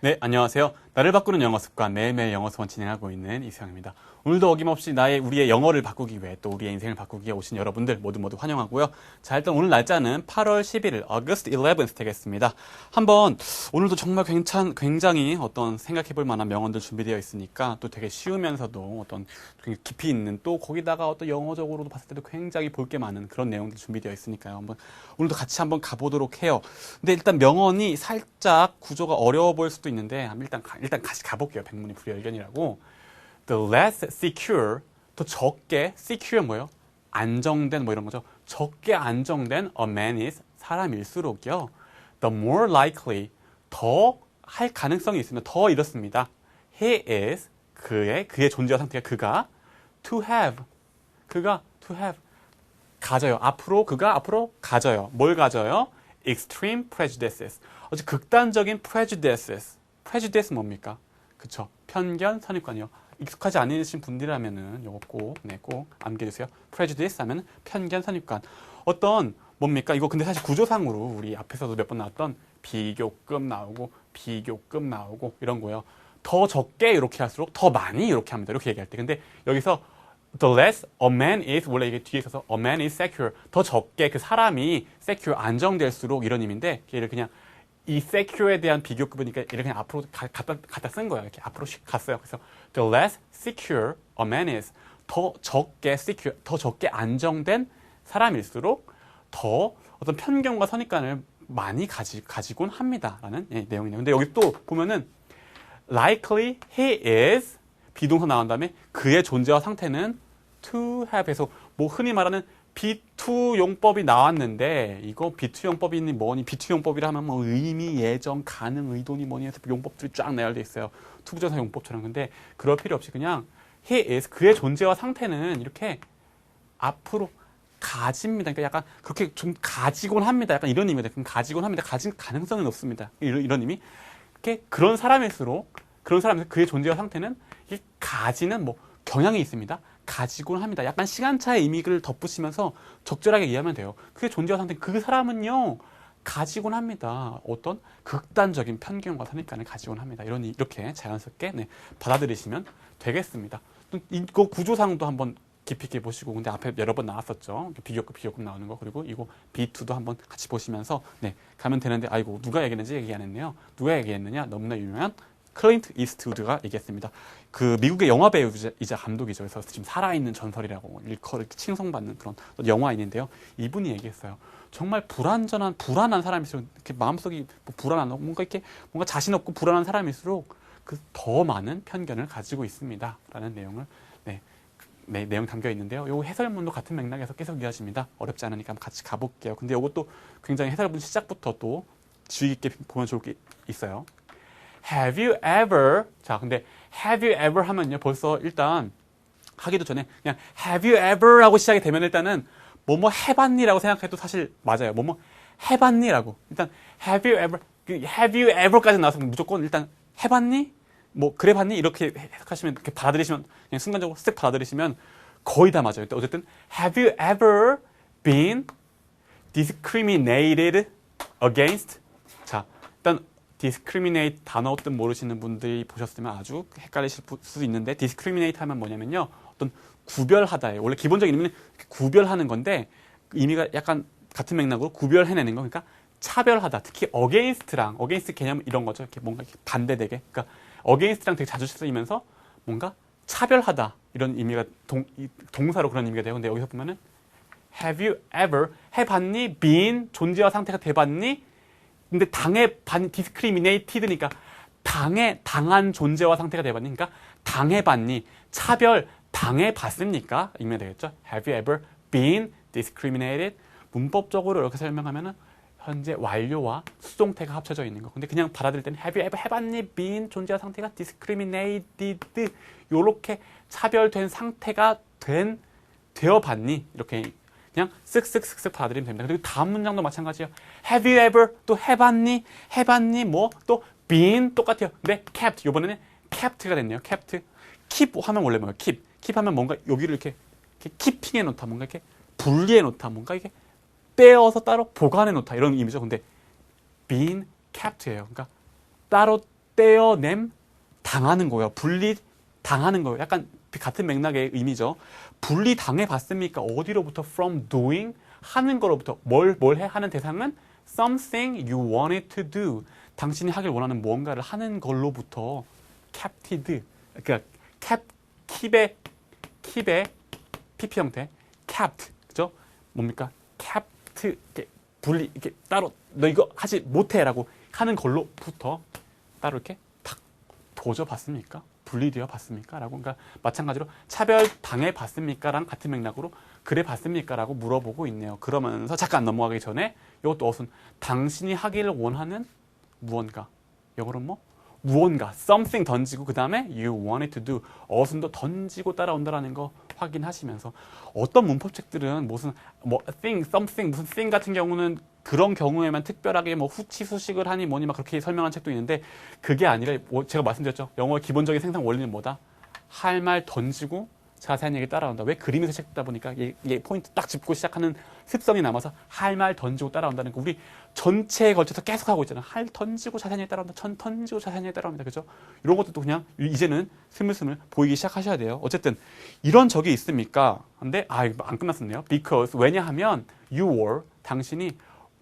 네, 안녕하세요. 나를 바꾸는 영어 습관 매일매일 영어 수원 진행하고 있는 이수영입니다. 오늘도 어김없이 나의 우리의 영어를 바꾸기 위해 또 우리의 인생을 바꾸기 위해 오신 여러분들 모두 모두 환영하고요. 자, 일단 오늘 날짜는 8월 11일, August 11th 되겠습니다. 한번 오늘도 정말 괜찮 굉장히 어떤 생각해 볼 만한 명언들 준비되어 있으니까 또 되게 쉬우면서도 어떤 깊이 있는 또 거기다가 어떤 영어적으로도 봤을 때도 굉장히 볼 게 많은 그런 내용들 준비되어 있으니까요. 한번 오늘도 같이 한번 가보도록 해요. 근데 일단 명언이 살짝 구조가 어려워 보일 수도 있는데 일단 가- 일단 같이 가볼게요. 백문이 불여일견이라고. The less secure, 더 적게 secure 뭐예요? 안정된 뭐 이런 거죠. 적게 안정된 a man is 사람일수록요. The more likely 더 할 가능성이 있으면 더 이렇습니다. He is 그의 그의 존재와 상태가 그가 to have 그가 to have 가져요. 앞으로 그가 앞으로 가져요. 뭘 가져요? extreme prejudices. 아주 극단적인 prejudices. Prejudice 뭡니까? 그쵸. 편견, 선입관이요. 익숙하지 않으신 분들이라면은 요거 꼭, 네, 꼭 암기해주세요. prejudice 하면 편견, 선입관. 어떤, 뭡니까? 이거 근데 사실 구조상으로 우리 앞에서도 몇 번 나왔던 비교급 나오고, 비교급 나오고, 이런 거요. 더 적게 이렇게 할수록 더 많이 이렇게 합니다. 이렇게 얘기할 때. 근데 여기서 the less a man is 원래 이게 뒤에 있어서 a man is secure 더 적게 그 사람이 secure 안정될수록 이런 의미인데 얘를 그냥 이 secure에 대한 비교급이니까 그냥 앞으로 가, 갖다 갖다 쓴 거예요. 이렇게 앞으로 씩 갔어요. 그래서 the less secure a man is 더 적게 secure 더 적게 안정된 사람일수록 더 어떤 편견과 선입관을 많이 가지 가지 곤 합니다라는 예, 내용이네요. 근데 여기 또 보면은 likely he is 비동사 나온 다음에 그의 존재와 상태는 to have에서 뭐 흔히 말하는 B2 용법이 나왔는데 이거 B2 용법이니 뭐니 B2 용법이라 하면 뭐 의미, 예정, 가능, 의도니 뭐니 해서 용법들이 쫙 나열돼 있어요. 투부정사 용법처럼 근데 그럴 필요 없이 그냥 he is 그의 존재와 상태는 이렇게 앞으로 가집니다. 그러니까 약간 그렇게 좀 가지곤 합니다. 약간 이런 의미다. 그럼 가지곤 합니다. 가진 가능성은 없습니다. 이런, 이런 의미. 이렇게 그런 사람일수록 그런 사람에서 그의 존재와 상태는 이 가지는 뭐 경향이 있습니다. 가지곤 합니다. 약간 시간차의 의미를 덧붙이면서 적절하게 이해하면 돼요. 그의 존재와 상태 그 사람은요 가지곤 합니다. 어떤 극단적인 편견과 선입관을 가지곤 합니다. 이런 이렇게 자연스럽게 네, 받아들이시면 되겠습니다. 또 이거 구조상도 한번 깊이 있게 보시고 근데 앞에 여러 번 나왔었죠. 비교급 비교급 나오는 거 그리고 이거 B2도 한번 같이 보시면서 네 가면 되는데 아이고 누가 얘기했는지 얘기 안 했네요. 누가 얘기했느냐 너무나 유명한 클린트 이스트우드가 얘기했습니다. 그 미국의 영화 배우이자 감독이죠. 그래서 지금 살아있는 전설이라고 일컬 칭송받는 그런 영화인인데요. 이분이 얘기했어요. 정말 불안전한 불안한 사람일수록 이렇게 마음속이 뭐 불안한 뭔가 이렇게 뭔가 자신 없고 불안한 사람일수록 그 더 많은 편견을 가지고 있습니다라는 내용을 네, 네, 내용 담겨 있는데요. 요 해설문도 같은 맥락에서 계속 이어집니다. 어렵지 않으니까 같이 가볼게요. 근데 이것도 굉장히 해설문 시작부터 또 주의 깊게 보면 좋을 게 있어요. Have you ever 자 근데 Have you ever 하면요 벌써 일단 하기도 전에 그냥 Have you ever 하고 시작이 되면 일단은 뭐뭐 해봤니라고 생각해도 사실 맞아요. 뭐뭐 해봤니라고 일단 Have you ever 그 Have you ever까지 나와서 무조건 일단 해봤니? 뭐 그래봤니? 이렇게 해석하시면 이렇게 받아들이시면 그냥 순간적으로 쓱 받아들이시면 거의 다 맞아요. 어쨌든 Have you ever been discriminated against? 자 일단 discriminate 단어 뜻 모르시는 분들이 보셨으면 아주 헷갈리실 수 있는데 discriminate 하면 뭐냐면요 어떤 구별하다예요. 원래 기본적인 의미는 구별하는 건데 그 의미가 약간 같은 맥락으로 구별해내는 거 그러니까 차별하다. 특히 against랑 against 개념 이런 거죠. 이렇게 뭔가 이렇게 반대되게. 그러니까 against랑 되게 자주 쓰이면서 뭔가 차별하다 이런 의미가 동, 이 동사로 그런 의미가 돼요. 근데 여기서 보면은 have you ever 해봤니? been 존재와 상태가 돼봤니? 근데 당해 반 discriminated니까 당해 당한 존재와 상태가 돼봤니? 그러니까 당해 봤니? 차별 당해 봤습니까? 의미가 되겠죠. Have you ever been discriminated? 문법적으로 이렇게 설명하면은 현재 완료와 수동태가 합쳐져 있는 거. 근데 그냥 받아들일 때는 have you ever 해봤니? been 존재와 상태가 discriminated 요렇게 차별된 상태가 된 되어봤니? 이렇게 그냥 쓱쓱쓱쓱 받아들이면 됩니다. 그리고 다음 문장도 마찬가지예요. Have you ever 또 해봤니? 해봤니? 뭐 또 been 똑같아요. 근데 kept 이번에는 kept가 됐네요. kept keep 하면 원래 뭐예요? keep keep 하면 뭔가 여기를 이렇게, 이렇게 keeping해 놓다, 뭔가 이렇게 분리해 놓다, 뭔가 이게 떼어서 따로 보관해 놓다 이런 의미죠. 근데 been kept예요. 그러니까 따로 떼어냄 당하는 거예요. 분리 당하는 거예요. 약간 같은 맥락의 의미죠. 분리 당해 봤습니까? 어디로부터 from doing 하는 거로부터 뭘 뭘 해 하는 대상은 something you wanted to do. 당신이 하길 원하는 무언가를 하는 걸로부터 capted 그러니까 cap keep의 keep의 pp 형태 kept 그죠? 뭡니까? kept 이렇게 분리 이렇게 따로 너 이거 하지 못해라고 하는 걸로부터 따로 이렇게 탁 도져 봤습니까? 분리되어 봤습니까? 라고 그러니까 마찬가지로 차별 당해 봤습니까?랑 같은 맥락으로 그래 봤습니까? 라고 물어보고 있네요. 그러면서 잠깐 넘어가기 전에 이것도 어순 당신이 하기를 원하는 무언가 영어로 뭐 무언가 something 던지고 그 다음에 you wanted to do 어순도 던지고 따라온다라는 거 확인하시면서 어떤 문법책들은 무슨 뭐 thing, something, 무슨 thing 같은 경우는 그런 경우에만 특별하게 뭐 후치 수식을 하니 뭐니 막 그렇게 설명한 책도 있는데 그게 아니라 뭐 제가 말씀드렸죠. 영어의 기본적인 생산 원리는 뭐다 할 말 던지고 자세한 얘기 따라온다. 왜 그림에서 책 듣다 보니까 이게, 포인트 딱 짚고 시작하는 습성이 남아서 할 말 던지고 따라온다는 거 우리 전체에 걸쳐서 계속 하고 있잖아 할 던지고 얘기 따라온다 전 던지고 얘기 따라옵니다. 그죠? 이런 것도 그냥 이제는 스물스물 보이기 시작하셔야 돼요. 어쨌든 이런 적이 있습니까? 근데 아 이거 안 끝났었네요. Because 왜냐하면 you were 당신이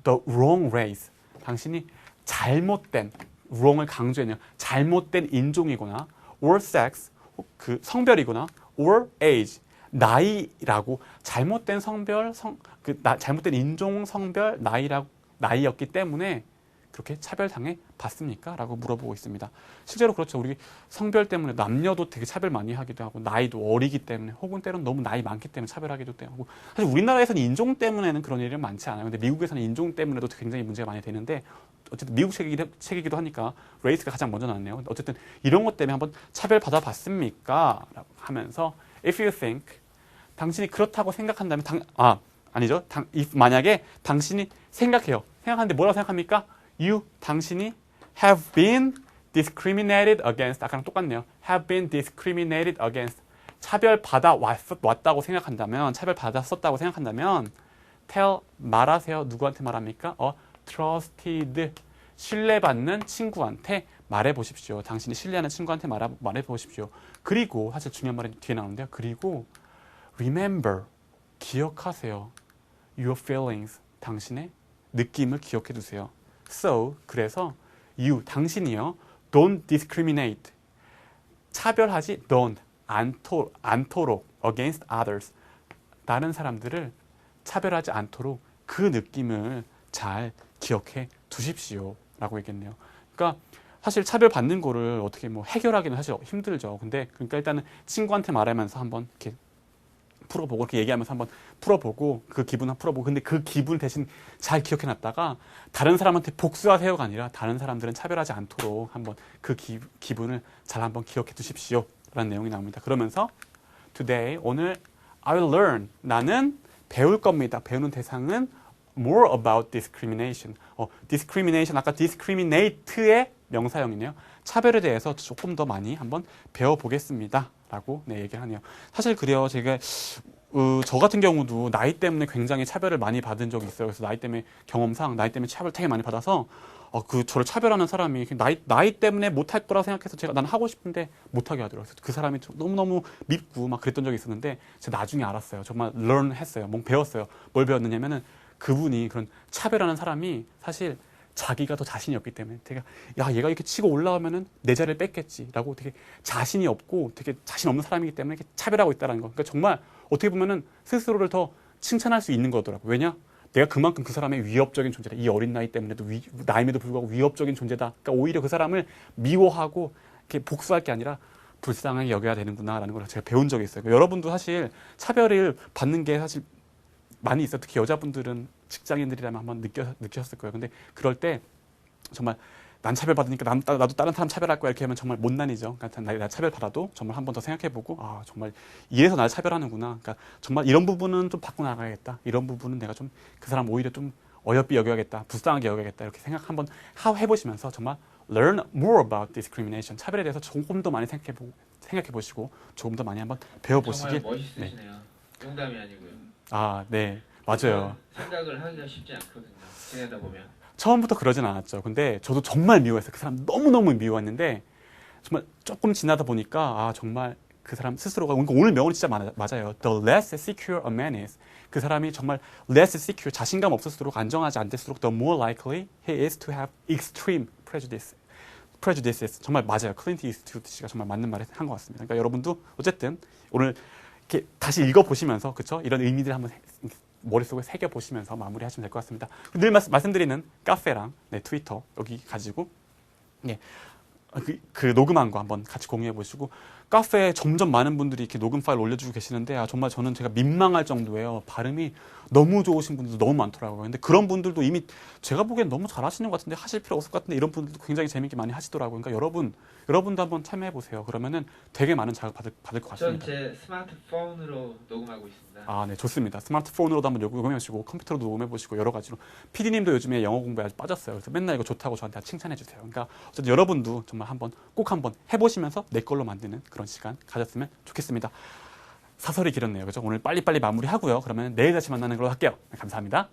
the wrong race. 당신이 잘못된 wrong을 강조했네요. 잘못된 인종이거나. or sex 그 성별이거나. or age. 나이라고 잘못된 성별 성 그 잘못된 인종 성별 나이라고 나이였기 때문에 그렇게 차별당해 봤습니까? 라고 물어보고 있습니다. 실제로 그렇죠. 우리 성별 때문에 남녀도 되게 차별 많이 하기도 하고 나이도 어리기 때문에 혹은 때로는 너무 나이 많기 때문에 차별하기도 하고 사실 우리나라에서는 인종 때문에는 그런 일은 많지 않아요. 근데 미국에서는 인종 때문에도 굉장히 문제가 많이 되는데 어쨌든 미국 책이기도, 책이기도 하니까 레이스가 가장 먼저 나왔네요. 어쨌든 이런 것 때문에 한번 차별 받아 봤습니까? 라고 하면서 if you think 당신이 그렇다고 생각한다면 당, 아 아니죠. 당, 만약에 당신이 생각해요. 생각하는데 뭐라고 생각합니까? you 당신이 have been discriminated against 아까랑 똑같네요. have been discriminated against 차별 받아 왔, 왔다고 생각한다면 차별 받았었다고 생각한다면 tell 말하세요. 누구한테 말합니까? 어 trusted 신뢰받는 친구한테 말해 보십시오. 당신이 신뢰하는 친구한테 말해, 말해 보십시오. 그리고 사실 중요한 말이 뒤에 나오는데요. 그리고 remember 기억하세요. Your feelings 당신의 느낌을 기억해 두세요. So 그래서 you 당신이요 don't discriminate 차별하지 don't 않도, 않도록 against others 다른 사람들을 차별하지 않도록 그 느낌을 잘 기억해 두십시오 라고 얘기했네요. 그러니까 사실 차별 받는 거를 어떻게 뭐 해결하기는 사실 힘들죠. 근데 그러니까 일단은 친구한테 말하면서 한번 이렇게 풀어보고 이렇게 얘기하면서 한번 풀어보고 그 기분 한번 풀어보고 근데 그 기분 대신 잘 기억해놨다가 다른 사람한테 복수하세요가 아니라 다른 사람들은 차별하지 않도록 한번 그 기, 기분을 잘 한번 기억해 두십시오. 라는 내용이 나옵니다. 그러면서 today 오늘 I will learn. 나는 배울 겁니다. 배우는 대상은 more about discrimination. 어, discrimination 아까 discriminate의 명사형이네요. 차별에 대해서 조금 더 많이 한번 배워보겠습니다 라고 네, 얘기를 하네요. 사실 그래요. 제가 어, 저 같은 경우도 나이 때문에 굉장히 차별을 많이 받은 적이 있어요. 그래서 나이 때문에 경험상 나이 때문에 차별 되게 많이 받아서 어, 그 저를 차별하는 사람이 나이 나이 때문에 못할 거라 생각해서 제가 난 하고 싶은데 못하게 하더라고요. 그래서 그 사람이 너무 너무 밉고 막 그랬던 적이 있었는데 제가 나중에 알았어요. 정말 learn 했어요. 뭔 배웠어요. 뭘 배웠느냐면은 그분이 그런 차별하는 사람이 사실 자기가 더 자신이 없기 때문에 되게 야 얘가 이렇게 치고 올라오면은 내 자리를 뺏겠지라고 되게 자신이 없고 되게 자신 없는 사람이기 때문에 이렇게 차별하고 있다는 거. 그러니까 정말 어떻게 보면은 스스로를 더 칭찬할 수 있는 거더라고. 왜냐? 내가 그만큼 그 사람의 위협적인 존재다. 이 어린 나이 때문에도 위, 나임에도 불구하고 위협적인 존재다. 그러니까 오히려 그 사람을 미워하고 이렇게 복수할 게 아니라 불쌍하게 여겨야 되는구나라는 걸 제가 배운 적이 있어요. 여러분도 사실 차별을 받는 게 사실 많이 있어. 특히 여자분들은 직장인들이라면 한번 느껴, 느끼셨을 거예요. 근데 그럴 때 정말 난 차별받으니까 남, 나도 다른 사람 차별할 거야 이렇게 하면 정말 못난이죠. 그러니까 나, 나 차별받아도 정말 한 번 더 생각해보고 아 정말 이래서 나를 차별하는구나. 그러니까 정말 이런 부분은 좀 바꿔 나가야겠다. 이런 부분은 내가 좀 그 사람 오히려 좀 어여삐 여겨야겠다. 불쌍하게 여겨야겠다. 이렇게 생각 한번 해보시면서 정말 learn more about discrimination 차별에 대해서 조금 더 많이 생각해보고 생각해 보시고 조금 더 많이 한번 배워보시길. 정말 멋있으시네요. 농담이 아니고요. 아 네. 맞아요. 생각을 하기가 쉽지 않거든요. 지내다 보면. 처음부터 그러진 않았죠. 근데 저도 정말 미워했어요. 그 사람 너무너무 미워했는데 정말 조금 지나다 보니까 아 정말 그 사람 스스로가 그러니까 오늘 명언이 진짜 맞아- 맞아요. The less secure a man is. 그 사람이 정말 less secure 자신감 없을수록 안정하지 않을수록 the more likely he is to have extreme prejudice. prejudices 정말 맞아요. 클린트 이스트우드 씨가 정말 맞는 말을 한 것 같습니다. 그러니까 여러분도 어쨌든 오늘 이렇게 다시 읽어 보시면서 그렇죠? 이런 의미들 한번 해- 머릿속에 새겨 보시면서 마무리하시면 될 것 같습니다. 늘 말, 말씀드리는 카페랑 네, 트위터 여기 가지고 예. 아, 그, 그 녹음한 거 한번 같이 공유해 보시고 카페에 점점 많은 분들이 이렇게 녹음 파일 올려주고 계시는데 아, 정말 저는 제가 민망할 정도예요. 발음이 너무 좋으신 분들도 너무 많더라고요. 근데 그런 분들도 이미 제가 보기엔 너무 잘하시는 것 같은데 하실 필요 없을 것 같은데 이런 분들도 굉장히 재밌게 많이 하시더라고요. 그러니까 여러분 여러분도 한번 참여해 보세요. 그러면은 되게 많은 자극 받을 받을 것전 같습니다. 제 스마트폰으로 녹음하고 있습니다. 아, 네, 좋습니다. 스마트폰으로도 한번 녹음해 보시고 컴퓨터로도 녹음해 보시고 여러 가지로 PD님도 요즘에 영어 공부에 아주 빠졌어요. 그래서 맨날 이거 좋다고 저한테 칭찬해 주세요. 그러니까 어쨌든 여러분도 정말 한번 꼭 한번 해보시면서 내 걸로 만드는 그런 시간 가졌으면 좋겠습니다. 사설이 길었네요. 그죠? 오늘 빨리빨리 마무리하고요. 그러면 내일 다시 만나는 걸로 할게요. 네, 감사합니다.